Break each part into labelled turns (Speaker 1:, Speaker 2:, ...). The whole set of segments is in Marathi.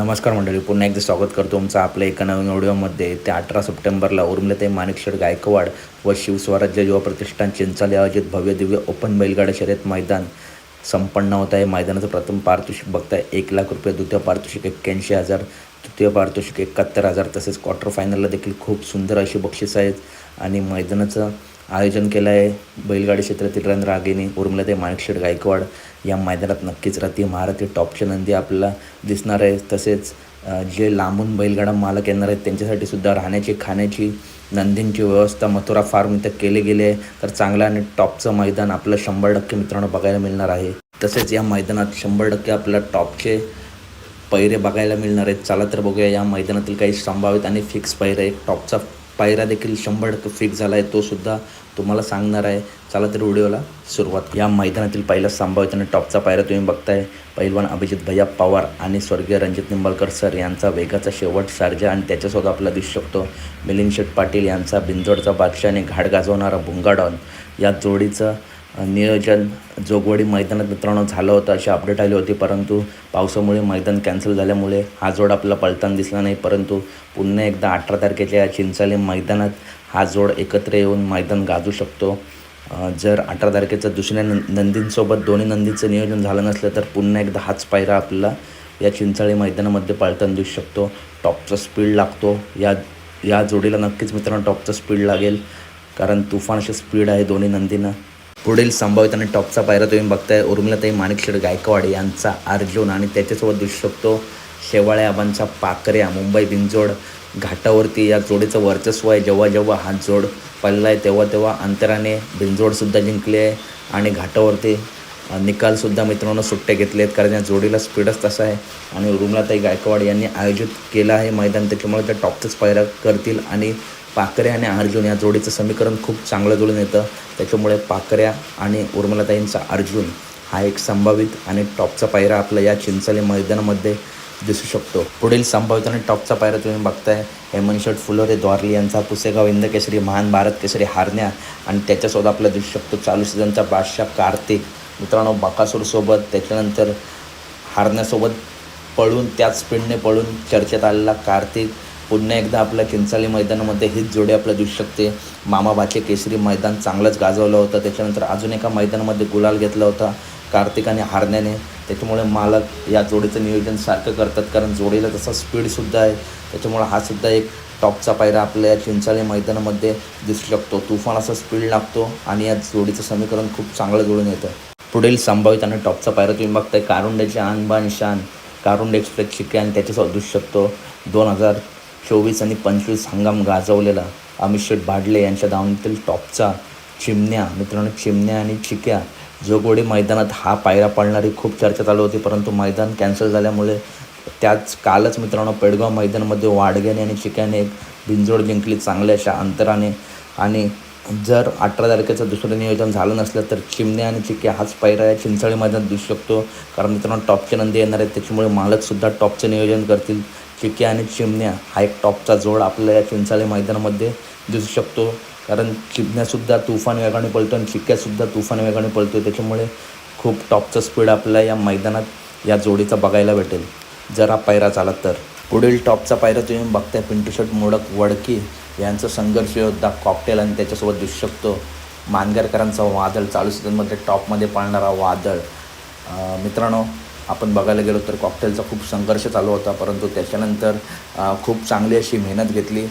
Speaker 1: नमस्कार मंडळी पुन्हा एकदा स्वागत करतो तुमचं आपल्या एका नवीन व्हिडिओमध्ये ते अठरा सप्टेंबरला उर्मिलाताई माणिकशेठ गायकवाड व शिवस्वराज्य युवा प्रतिष्ठान चिंचाले आयोजित भव्य दिव्य ओपन बैलगाडा शर्यत मैदान संपन्न होत आहे. मैदानाचं प्रथम पारितोषिक बघताय. एक लाख रुपये द्वितीय पारितोषिक एक्क्याऐंशी हजार तृतीय पारितोषिक एकाहत्तर हजार तसेच क्वार्टर फायनलला देखील खूप सुंदर अशी बक्षीस आहेत. आणि मैदानाचं आयोजन केलं आहे बैलगाडी क्षेत्रातील रणरागिणी उर्मिलाताई माणिकशेठ गायकवाड या मैदानात नक्कीच राहते महाराष्ट्र टॉपची नंदी आपल्याला दिसणार आहे तसेच जे लांबून बैलगाडा मालक येणार आहेत त्यांच्यासाठी सुद्धा राहण्याची खाण्याची नंदींची व्यवस्था मथुरा फार्म इथं केले गेले आहे. तर चांगलं आणि टॉपचं मैदान आपलं शंभर टक्के मित्रांनो बघायला मिळणार आहे. तसेच या मैदानात शंभर टक्के आपल्याला टॉपचे पैरे बघायला मिळणार आहेत. चला तर बघूया या मैदानातील काही संभावित आणि फिक्स पैरे. टॉपचा पायरा देखील शंभर टक्के फिक्स झाला आहे. तोसुद्धा तुम्हाला सांगणार आहे. चला तर व्हिडिओला सुरुवात या मैदानातील पहिला संभावित आणि टॉपचा पायरा तुम्ही बघताय. पैलवान अभिजित भैया पवार आणि स्वर्गीय रणजित निंबाळकर सर यांचा वेगाचा शेवट सारजा आणि त्याच्यासोबत आपला दिसू शकतो. मिलिंद शेठ पाटील यांचा बिंजोडचा बादशाह आणि घाट गाजवणारा भुंगाडॉन या जोडीचं नियोजन जोगवाडी मैदानात मित्रांनो झालं होतं अशी अपडेट आली होती. परंतु पावसामुळे मैदान कॅन्सल झाल्यामुळे हा जोड आपला पळताना दिसला नाही. परंतु पुन्हा एकदा अठरा तारखेच्या या चिंचाले मैदानात हा जोड एकत्र येऊन मैदान गाजू शकतो. जर अठरा तारखेचं दुसऱ्या न नंदींसोबत दोन्ही नंदींचं नियोजन झालं नसलं तर पुन्हा एकदा हाच पायरा आपला या चिंचाळे मैदानामध्ये पळताना दिसू शकतो. टॉपचा स्पीड लागतो. या या जोडीला नक्कीच मित्रांनो टॉपचा स्पीड लागेल. कारण तुफान अशी स्पीड आहे दोन्ही नंदीनं. पुढील संभावित आणि टॉपचा पायरा तुम्ही बघताय. उर्मिलाताई माणिकशेड गायकवाड यांचा अर्जुन आणि त्याच्यासोबत दिसू शकतो शेवाळे आबांचा पाकऱ्या मुंबई बिंजोड घाटावरती या जोडीचं वर्चस्व आहे. जेव्हा जेव्हा हा जोड पडला आहे तेव्हा तेव्हा अंतराने बिंजोडसुद्धा जिंकले आहे आणि घाटावरती निकालसुद्धा मित्रांनो सुट्टे घेतले आहेत. कारण या जोडीला स्पीडच तसा आहे आणि उर्मिलाताई गायकवाड यांनी आयोजित केलं आहे मैदान. त्याच्यामुळे त्या टॉपचाच पायरा करतील आणि पाकऱ्या आणि अर्जुन या जोडीचं समीकरण खूप चांगलं जुळून येतं. त्याच्यामुळे पाकऱ्या आणि उर्मिलाताईंचा अर्जुन हा एक संभावित आणि टॉपचा पायरा आपला या चिंचले मैदानामध्ये दिसू शकतो. पुढील संभावित आणि टॉपचा पायरा तुम्ही बघताय. हेमंत फुलोरे द्वारली यांचा पुसेगाव इंद केसरी महान भारत केसरी हारण्या आणि त्याच्यासोबत आपला दिसू शकतो चालू सीझनचा बादशाह कार्तिक. मित्रांनो बकासूरसोबत त्याच्यानंतर हारण्यासोबत पळून त्याच स्पीडने पळून चर्चेत आलेला कार्तिक. पुन्हा एकदा आपल्या चिंचाली मैदानामध्ये हीच जोडी आपल्या दिसू शकते. मामाबाचे केसरी मैदान चांगलंच गाजवलं होतं. त्याच्यानंतर अजून एका मैदानामध्ये गुलाल घेतला होता कार्तिक आणि हारण्याने. त्याच्यामुळे मालक या जोडीचं नियोजन सारखं करतात कारण जोडीला तसा स्पीडसुद्धा आहे. त्याच्यामुळे हा सुद्धा एक टॉपचा पायरा आपल्या या चिंचाली मैदानामध्ये दिसू शकतो. तुफान असा स्पीड लागतो आणि या जोडीचं समीकरण खूप चांगलं जुळून येतं. पुढील संभावित आणि टॉपचा पायरा तुम्ही बघताय. कारुंड्याचे आणबान शान. कारुंड एक्सप्रेस चिके आणि त्याच्यासोबत दिसू शकतो. दोन हजार चोवीस आणि पंचवीस हंगाम गाजवलेला अमित शेठ भाडले यांच्या धावणीतील टॉपचा चिमण्या मित्रांनो चिमण्या आणि चिक्या जोगोडी मैदानात हा पायरा पाडणारी खूप चर्चा चालू होती परंतु मैदान कॅन्सल झाल्यामुळे त्याच कालच मित्रांनो पेडगाव मैदानामध्ये वाडग्याने आणि चिक्याने एक बिंजोड जिंकली चांगल्या अशा अंतराने. आणि जर अठरा तारखेचं दुसरं नियोजन झालं नसलं तर चिमण्या आणि चिक्या हाच पायरा या चिंचाळी मैदानात दिसू शकतो. कारण मित्रांनो टॉपचे नंदी येणार आहेत त्याच्यामुळे मालकसुद्धा टॉपचं नियोजन करतील. चिक्या आणि चिमण्या हा एक टॉपचा जोड आपल्या या चिंचाळे मैदानामध्ये दिसू शकतो. कारण चिमण्यासुद्धा तुफान वेगाने पळतो आणि चिक्क्यासुद्धा तुफान वेगाने पळतो त्याच्यामुळे खूप टॉपचा स्पीड आपल्याला या मैदानात या जोडीचा बघायला भेटेल. जर हा पायरा चालत तर. पुढील टॉपचा पायरा तुम्ही बघताय पिंटू शर्ट मोडक वडकी यांचं संघर्ष योद्धा कॉकटेल आणि त्याच्यासोबत दिसू शकतो. मानगरकरांचा वादळ चालू सीझनमध्ये टॉपमध्ये पाळणारा वादळ. मित्रांनो आपण बघायला गेलो तर कॉकटेलचा खूप संघर्ष चालू होता परंतु त्याच्यानंतर खूप चांगली अशी मेहनत घेतली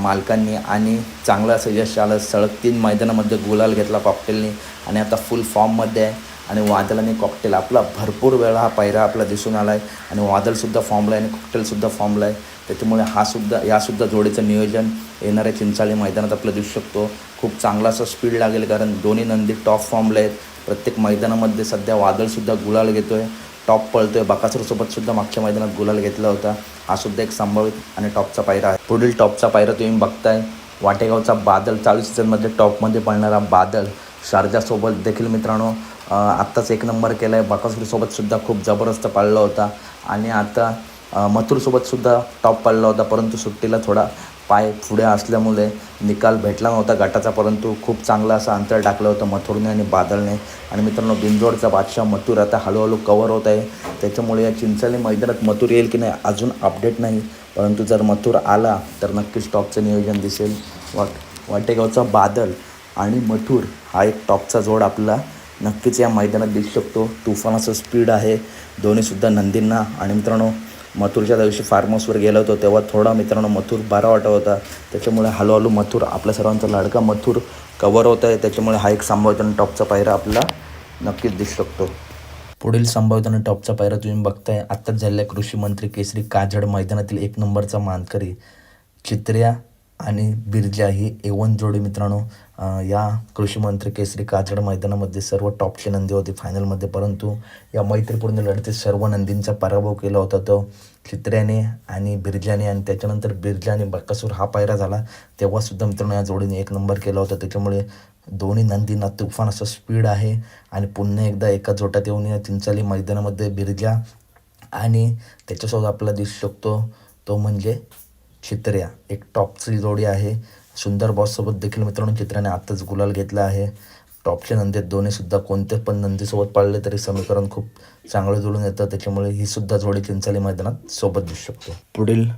Speaker 1: मालकांनी आणि चांगलं असं यश आलं. सळक तीन मैदानामध्ये गुलाल घेतला कॉकटेलनी आणि आता फुल फॉर्ममध्ये आहे. आणि वादलाने कॉकटेल आपला भरपूर वेळा हा पायरा आपला दिसून आला आहे आणि वादळसुद्धा फॉर्मला आहे आणि कॉकटेलसुद्धा फॉर्मला आहे. त्याच्यामुळे हा सुद्धा यासुद्धा जोडीचं नियोजन येणाऱ्या चिंचाळी मैदानात आपलं दिसू शकतो. खूप चांगला असं स्पीड लागेल कारण दोन्ही नंदी टॉप फॉर्मला आहेत. प्रत्येक मैदानामध्ये सध्या वादळसुद्धा गुलाल घेतो आहे टॉप पळतो आहे बकासूरसोबत सुद्धा मागच्या मैदानात गुलाल घेतला होता. हा सुद्धा एक संभावित आणि टॉपचा पायरा आहे. पुढील टॉपचा पायरा तुम्ही बघताय. वाटेगावचा बादल चालू सीझनमध्ये टॉपमध्ये पळणारा बादल. शारजासोबत देखील मित्रांनो आत्ताच एक नंबर केला आहे बकासूरसोबत सुद्धा खूप जबरदस्त पाळला होता. आणि आता मथुरसोबतसुद्धा मथुरसोबत सुद्धा टॉप पडला होता. परंतु सुट्टीला थोडा पाय पुढे असल्यामुळे निकाल भेटला नव्हता गटाचा परंतु खूप चांगलं असं अंतर टाकलं होतं मथुरने आणि बादलने. आणि मित्रांनो बिंजोडचा बादशाह मथुर आता हळूहळू कवर होत आहे. त्याच्यामुळे या चिंचले मैदानात मथुर येईल की नाही अजून अपडेट नाही. परंतु जर मथुर आला तर नक्कीच टॉपचं नियोजन दिसेल. वाट वाटेगावचा बादल आणि मथुर हा एक टॉपचा जोड आपला नक्कीच या मैदानात दिसू शकतो. तुफानाचं स्पीड आहे. दोन्हीसुद्धा नंदींना. आणि मित्रांनो मथुरच्या दिवशी फार्म हाऊसवर गेलो होतो तेव्हा थोडा मित्रांनो मथुर बारा वाटत होता. त्याच्यामुळे हळूहळू मथुर आपल्या सर्वांचा लाडका मथुर कवर होत आहे. त्याच्यामुळे हा एक संभाव्यता टॉपचा पायरा आपला नक्कीच दिसू शकतो. पुढील संभाव्यता टॉपचा पायरा तुम्ही बघताय. आत्ताच झालेल्या कृषी मंत्री केसरी काजड मैदानातील एक नंबरचा मानकरी चित्र्या आणि बिरजा ही एवन जोडी मित्रांनो या कृषीमंत्री केसरी काचड मैदानामध्ये सर्व टॉपचे नंदी होते फायनलमध्ये परंतु या मैत्रीपूर्ण लढतीत सर्व नंदींचा पराभव केला होता तो चित्र्याने आणि बिर्जाने. आणि त्याच्यानंतर बिरजा आणि बक्कासूर हा पायरा झाला. तेव्हासुद्धा मित्रांनो या जोडीने एक नंबर केला होता. त्याच्यामुळे दोन्ही नंदींना तुफान असं स्पीड आहे. आणि पुन्हा एकदा एका जोटात येऊन या चिंचाली मैदानामध्ये बिरजा आणि त्याच्यासोबत आपला दिसू शकतो. तो म्हणजे चित्र्या. एक टॉपची जोडी आहे. सुंदर बॉससोबत देखील मित्रांनो चित्र्याने आत्ताच गुलाल घेतला आहे. टॉपचे नंदी दोन्हीसुद्धा कोणते पण नंदीसोबत पाळले तरी समीकरण खूप चांगलं जुळून येतं. त्याच्यामुळे ही सुद्धा जोडी चिंचाली मैदानात सोबत दिसू शकतो. पुढील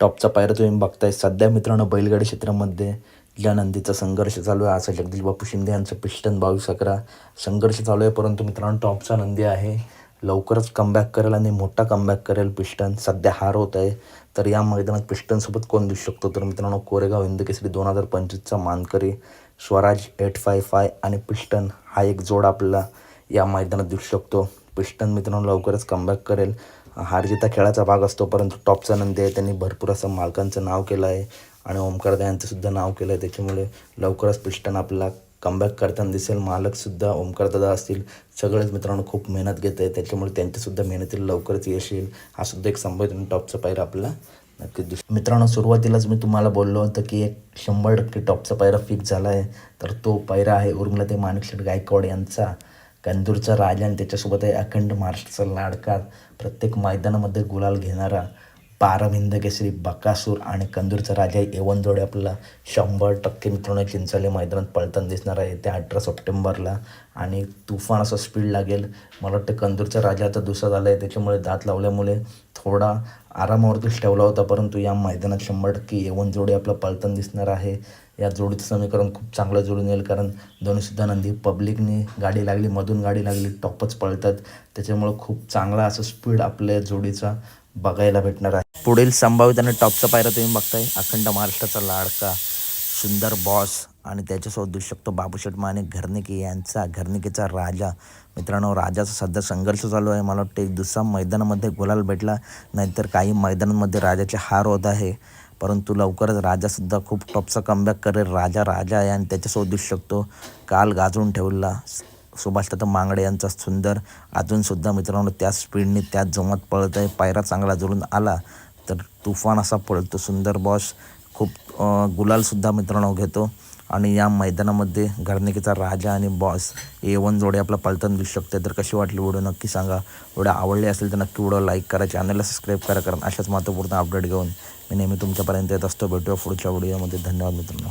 Speaker 1: टॉपचा पायरा तुम्ही बघताय. सध्या मित्रांनो बैलगाडी क्षेत्रामध्ये ज्या नंदीचा संघर्ष चालू आहे. असा जगदीश बापू शिंदे यांचं पिष्टन बावीस अकरा. संघर्ष चालू आहे. परंतु मित्रांनो टॉपचा नंदी आहे. लवकरच कमबॅक करेल आणि मोठा कमबॅक करेल पिस्टन. सध्या हार होत आहे तर या मैदानात पिस्टनसोबत कोण दिसू शकतो? तर मित्रांनो कोरेगाव हिंद केसरी दोन हजार पंचवीसचा मानकरी स्वराज एट फाय फाय आणि पिस्टन हा एक जोड आपल्याला या मैदानात दिसू शकतो. पिस्टन मित्रांनो लवकरच कमबॅक करेल. हारजिता खेळाचा भाग असतो परंतु टॉपचा नंदी आहे. त्यांनी भरपूर असं मालकांचं नाव केलं आहे आणि ओमकारदा दयांचंसुद्धा नाव केलं आहे त्याच्यामुळे लवकरच पिस्टन आपला कमबॅक करताना दिसेल. मालकसुद्धा ओमकारदादा असतील. सगळेच मित्रांनो खूप मेहनत घेत आहे त्याच्यामुळे त्यांच्यासुद्धा मेहनतीला लवकरच यश येईल. हा सुद्धा एक संबोधन टॉपचा पायरा आपला नक्की दिस मित्रांनो सुरुवातीलाच मी तुम्हाला बोललो होतं की एक शंभर टक्के टॉपचा पायरा फिक्स झाला आहे तर तो पायरा आहे उर्मिला ते माणिकशेठ गायकवाड यांचा. कंदूरचा राजा आणि त्याच्यासोबत आहे अखंड महाराष्ट्राचा लाडका. प्रत्येक मैदानामध्ये गुलाल घेणारा. बारा केसरी बकासूर आणि कंदूरचा राजा एवन जोडे आपल्याला शंभर टक्के मित्रांनो चिंचाले मैदानात पळताना दिसणार आहे. ते अठरा सप्टेंबरला आणि तुफान असं स्पीड लागेल. मला वाटतं कंदूरचा राजा आता दुसरा झाला आहे त्याच्यामुळे दात लावल्यामुळे थोडा आरामावरतीच ठेवला होता. परंतु या मैदानात शंभर टक्के एवन जोडी आपला पळताना दिसणार आहे. या जोडीचं समीकरण खूप चांगलं जुळून येईल. कारण दोन्हीसुद्धा नंदी पब्लिकने गाडी लागली मधून गाडी लागली टॉपच पळतात. त्याच्यामुळं खूप चांगला असं स्पीड आपल्या जोडीचा बघायला भेटणार आहे. पुढील संभावित आणि टॉपचा पायरा तुम्ही बघताय. अखंड महाराष्ट्राचा लाडका सुंदर बॉस आणि त्याच्यासोबत देऊ शकतो बाबूशेठ माने घरनिके यांचा घरनिकेचा राजा. मित्रांनो राजाचा सध्या संघर्ष चालू आहे. मला वाटतं एक दुसरा मैदानामध्ये गुलाल भेटला. नाहीतर काही मैदानांमध्ये राजाचे हार होत आहे. परंतु लवकरच राजासुद्धा खूप टॉपचा कमबॅक करेल. राजा राजा आहे आणि त्याच्यासोबत देऊ शकतो. काल गाजवून ठेवला. सुभाषदत्त मांगडे यांचा सुंदर. अजूनसुद्धा मित्रांनो त्याच स्पीडने त्याच जोमात पळत आहे पायरा चांगला जुळून आला तर तुफान असा पळतो. सुंदर बॉस खूप गुलालसुद्धा मित्रांनो घेतो. आणि या मैदानामध्ये घरनिकेचा राजा आणि बॉस ए वन जोडे आपला पळताना दिसू शकते तर कशी वाटली व्हिडिओ नक्की सांगा. व्हिडिओ आवडली असेल तर नक्की व्हिडिओ लाईक करा. चॅनलला सबस्क्राईब करा. कारण अशाच महत्त्वपूर्ण अपडेट घेऊन मी नेहमी तुमच्यापर्यंत येत असतो. भेटूया पुढच्या व्हिडिओमध्ये धन्यवाद मित्रांनो.